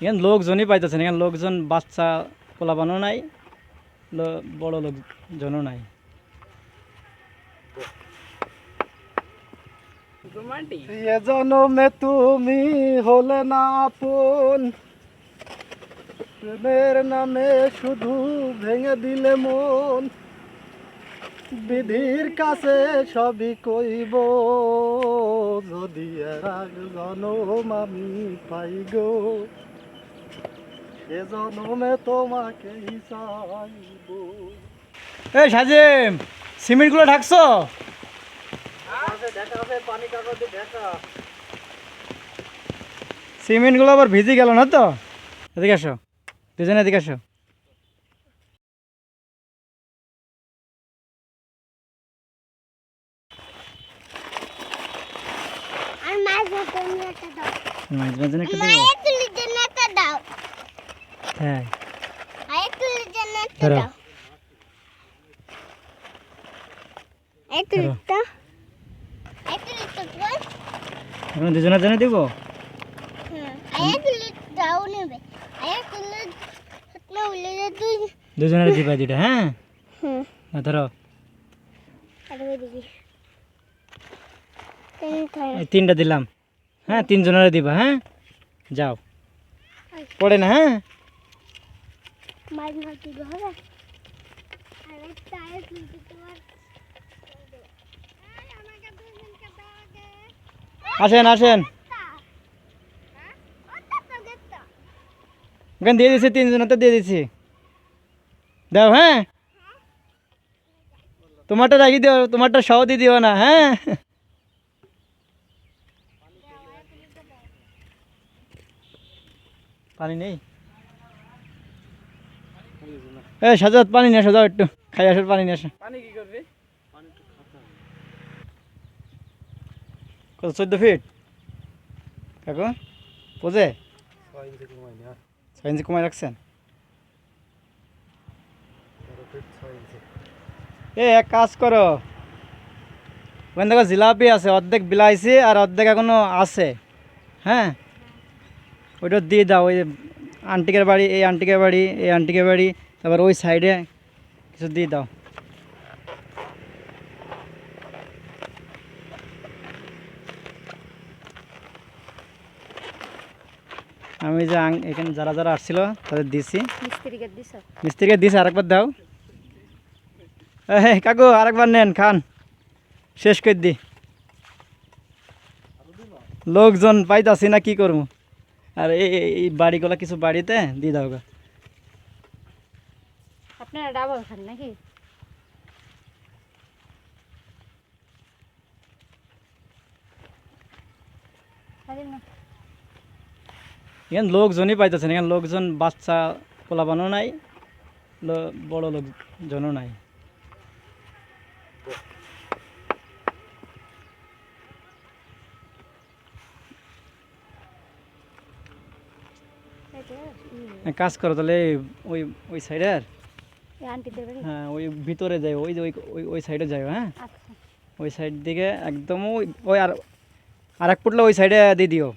এখানে লোকজনই পাইতেছে না এখানে লোকজন বাচ্চা পোলাপানও নাই বড় লোকজনও নাই। এ জনমে তুমি হলে না আপন প্রেমের নামে শুধু ভেঙে দিলে মন। বিধির কাছে সবই কইব, যদি এর আগ জনম আমি পাই গো। সে জনমে তোমাকেই চাইব। এই সাজিম, সিমেন্টগুলো ঢাকছো? সিমেন্টগুলো আবার ভিজে গেল না তো? এদিকে আসো দুজনে এদিকে আসো আর মাছ ধরতে নিয়ে একটা দাও মাঝ মাঝে একটা দেবো মায়ের তুলির জন্য একটা দাও হ্যাঁ। ধরো। এখন দুজনের জন্য দেবো? দুজনের দিবা দুটা হ্যাঁ? ধরো। তিনটা দিলাম। হ্যাঁ তিনজনের দিবা হ্যাঁ? যাও। পড়ে না হ্যাঁ? মাছ না তুলে হবে? একটা আয়া তুলিতে তোমার আসেন আসেন। ওখানে দিয়ে দিছি তিনজনতে দিয়ে দিছি। দাও হ্যাঁ? তোমারটা রাখি দিও, তোমারটা সহ দিয়ে দিও না হ্যাঁ? পানি নেই? এ সাজাত পানি নিয়ে আসো যাও একটু। খাই আসার পানি নিয়ে আসো। পানি কি করবি? কত চোদ্দ ফিট? কাকু বোঝে ছয় ইঞ্চি কমায় রাখছেন? এ এক কাজ করো। ওখানে দেখো জিলাপি আছে অর্ধেক বিলাইছি আর অর্ধেক এখনও আছে। হ্যাঁ? ওইটা দিয়ে দাও ওই আন্টিকের বাড়ি এই আন্টিকের বাড়ি এই আন্টিকের বাড়ি তারপর ওই সাইডে কিছু দিয়ে দাও। আমি যে এখানে যারা যারা আসছিল তাদের দিছি। মিস্ত্রিকে দিছ? আরেকবার দাও। এই কাকু আরেকবার নেন খান। শেষ করে দি। লোকজন পাইতাছি না কি করব? আর এই বাড়িগুলো কিছু বাড়িতে দিয়ে দাও গা। আপনারা ডাবল খান নাকি? এখানে লোকজনই পাইতেছে না এখানে লোকজন বাচ্চা পোলাপানও নাই বড় লোকজনও নাই। কাজ করো তাহলে ওই ওই সাইডের আন্টিদের বাড়ি? হ্যাঁ ওই ভিতরে যাই ওই যে ওই ওই ওই সাইডে যাই হ্যাঁ? আচ্ছা। ওই সাইড দিকে একদম ওই ওই আর আর এক ফুটলে ওই সাইডে দিয়ে দিও।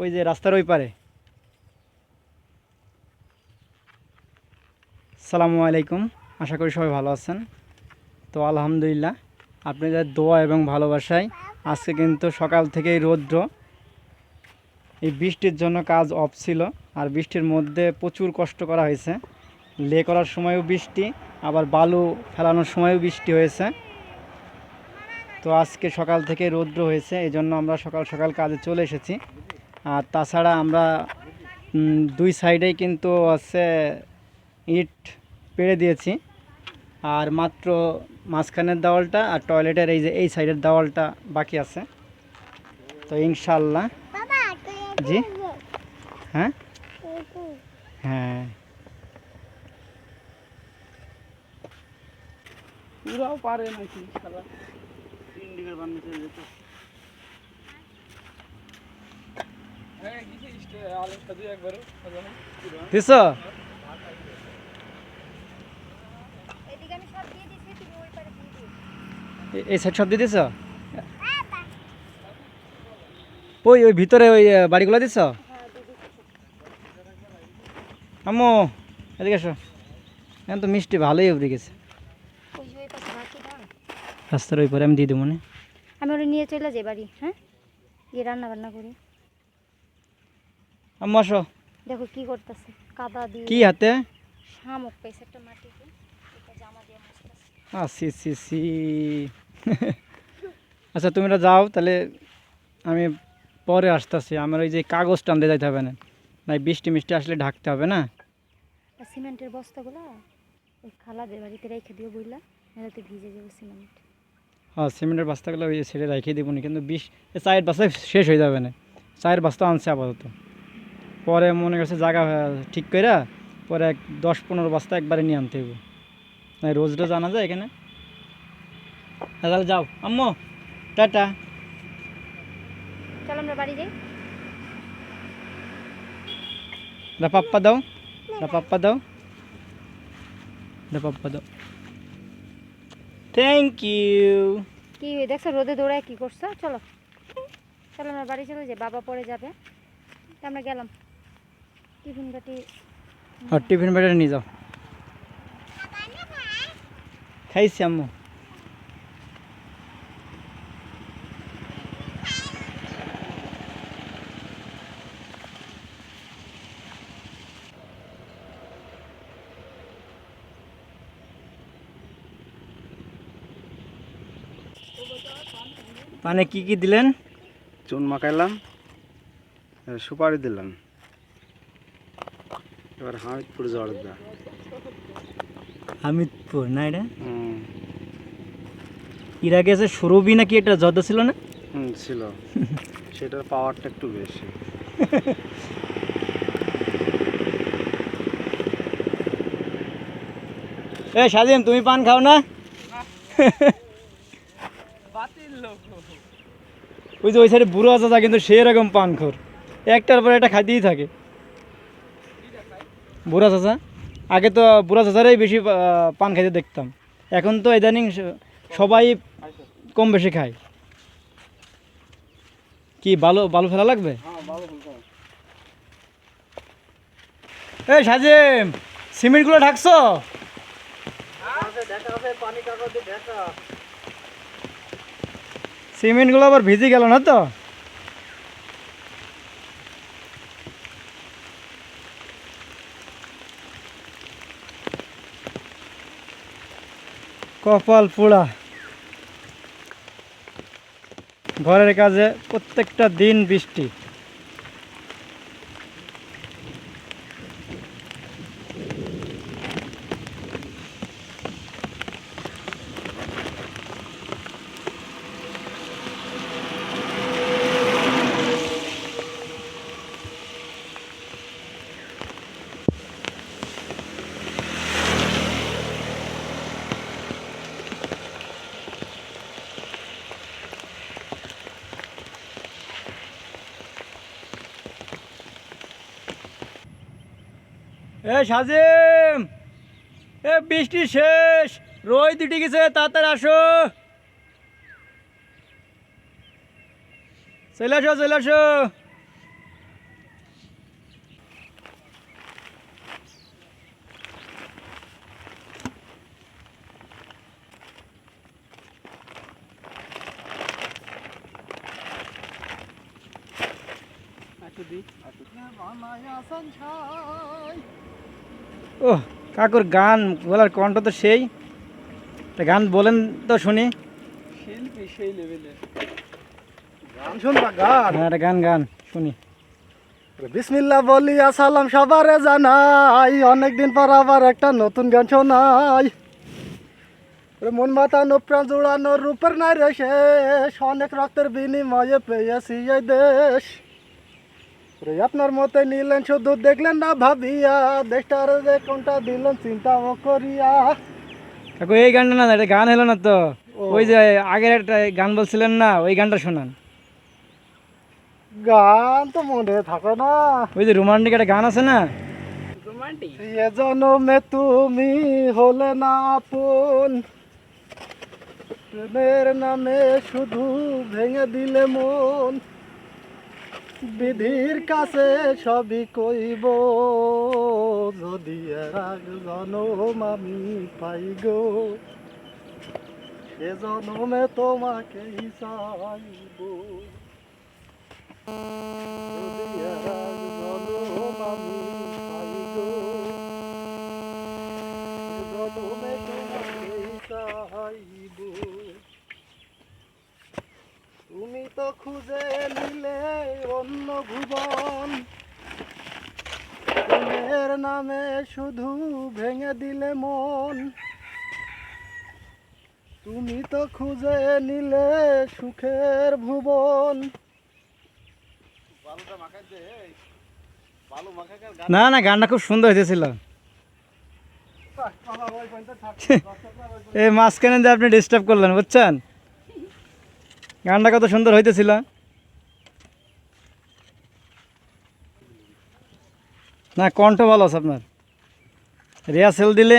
ওই যে রাস্তার ওই পারে। সালামু আলাইকুম আশা করি সবাই ভালো আছেন। তো আলহামদুলিল্লাহ আপনাদের দোয়া এবং ভালোবাসায় আজকে কিন্তু সকাল থেকেই রৌদ্র। এই বৃষ্টির জন্য কাজ অফ ছিল আর বৃষ্টির মধ্যে প্রচুর কষ্ট করা হয়েছে। লে করার সময়ও বৃষ্টি আবার বালু ফেলানোর সময়ও বৃষ্টি হয়েছে। তো আজকে সকাল থেকে রৌদ্র হয়েছে এই জন্য আমরা সকাল সকাল কাজে চলে এসেছি। আর তাছাড়া আমরা দুই সাইডেই কিন্তু হচ্ছে ইট পেড়ে দিয়েছি। আর মাত্র মাঝখানের দেওয়ালটা আর টয়লেটের এই যে এই সাইডের দেওয়ালটা বাকি আছে। তো ইনশাল্লাহ জি? হ্যাঁ হ্যাঁ? পুরাও পারে নাকি বানিয়ে চলে যেত হ্যাঁ গেছিস আলোটা দুই একবার দিছ এদিকে আমি সব দিয়ে দিছি তুমি ওই পারে দিয়ে দিও। এ- এই সাইড সব দিয়ে দিছ ওই ওই ভিতরে ওই বাড়িগুলো দিচ্ছ। আম্মু এদিকে এসো। এখন তো মিষ্টি ভালোই উবড়ে গেছে ওই যে ওই পাশে বাকি দাও রাস্তার ওই পরে আমি দিয়ে দেবো মনে আমি ওটা নিয়ে চলে যাই বাড়ি হ্যাঁ? গিয়ে রান্না বান্না করি। আম্মু আসো। দেখো কি করতেছে কাদা দিয়ে কি হাতে? শামুক পেয়েছে একটা মাটিতে এটা জামা দিয়ে মুছতেছে। সি সি আচ্ছা তুমি এটা যাও তাহলে আমি পরে আসতেছি। আমার ওই যে কাগজ টানতে যাইতে হবে না। নাই বৃষ্টি মিষ্টি আসলে ঢাকতে হবে না। সিমেন্টের বস্তাগুলো ওই খালাদের বাড়িতে রেখে দিও বইলা নাহলে ভিজে যাবে সিমেন্ট। হ্যাঁ সিমেন্টের বস্তাগুলো ওই ছেড়ে রেখে দেবো কিন্তু বিশ এ চায়ের বাস্তা শেষ হয়ে যাবে না। চায়ের বস্তা আনছে আপাতত। পরে মনে করছে জায়গা ঠিক করে পরে এক দশ পনেরো বস্তা একবারে নিয়ে আনতে হবে না রোজ রোজ আনা যায় এখানে? হ্যাঁ, তাহলে যাও। আম্মু টাটা। চলো আমরা বাড়ি যাই। দা পাপ্পা দাও। দা পাপ্পা দাও। দা পাপ্পা দাও। থ্যাংক ইউ কি দেখছ রোদে দৌড়ায় কি করছ? চলো। চলো আমার বাড়ি চলো যে বাবা পরে যাবে। আমরা গেলাম। টিফিন বাটি আর টিফিন বাটি নিয়ে যাও। খাইছি আম্মু। পানে কি কি দিলেন? চুন মাখাইলাম সুপারি দিলাম। এবার হামিদপুর জর্দা। হামিদপুর না এটা? এর আগে আছে সুরভি নাকি এটা যত ছিল না? হুম ছিল। সেটার পাওয়ারটা একটু বেশি। এ স্বাধীন তুমি পান খাও না। ওই যে ওই সাইডে বুড়ো চাচা কিন্তু সেরকম পান খোর একটার পর একটা খাইতেই থাকে। বুড়া চাচা? আগে তো বুড়া চাচারাই বেশি পান খাইতে দেখতাম। এখন তো ইদানিং সবাই কম বেশি খায়। কি ভালো ভালো ফেলা লাগবে? এই সাজিম, সিমেন্টগুলো ঢাকছো? সিমেন্টগুলো আবার ভিজে গেল না তো? কপাল পোড়া। ঘরের কাজে প্রত্যেকটা দিন বৃষ্টি। এ সাজিম এ বৃষ্টি শেষ রোদ উঠে গেছে তাড়াতাড়ি আসো। চলে আসো চলে আসো। ও কাকুর গান বলার কণ্ঠ তো সেই। তা গান বলেন তো শুনি। সেই গান শুনবা গান? হ্যাঁ একটা গান গান শুনি। বিসমিল্লাহ বলি সালাম সবারে জানাই। অনেকদিন পর আবার একটা নতুন গান শোনাই। মন মাতানো প্রাণ জোড়ানো রূপের নাই রে শেষ। অনেক রক্তের বিনিময়ে পেয়েছি এই দেশ। ওরে আপনার মতে নিলেন শুধু দেখলেন না ভাবিয়া দেশটার যে কোনটা দিলেন চিন্তা ও করিয়া। কাকু এই গানটা না এটা গান হলো না তো। ওই যে আগের একটা গান বলছিলেন না ওই গানটা শোনান। গান তো মনে থাকে না। ওই যে রোমান্টিক একটা গান আছে না? এ জনমে তুমি হলে না আপন। প্রেমের নামে শুধু ভেঙে দিলে মন। বিধির কাছে সবই কইব, যদি আগ জনম আমি পাই গো, সে জনমে তোমাকেই চাইব। তুমি তো খুঁজে অন্য ভুবন প্রেমের নামে শুধু ভেঙে দিলে মন। তুমি তো খুঁজে নিলে সুখের ভুবন। না না গানটা খুব সুন্দর হয়েছিল এই মাঝখানে যে আপনি ডিস্টার্ব করলেন বুঝছেন? গানটা কত সুন্দর হইতেছিল। না কণ্ঠ ভালো আছে আপনার। রিহার্সেল দিলে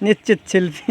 নিশ্চিত শিল্পী।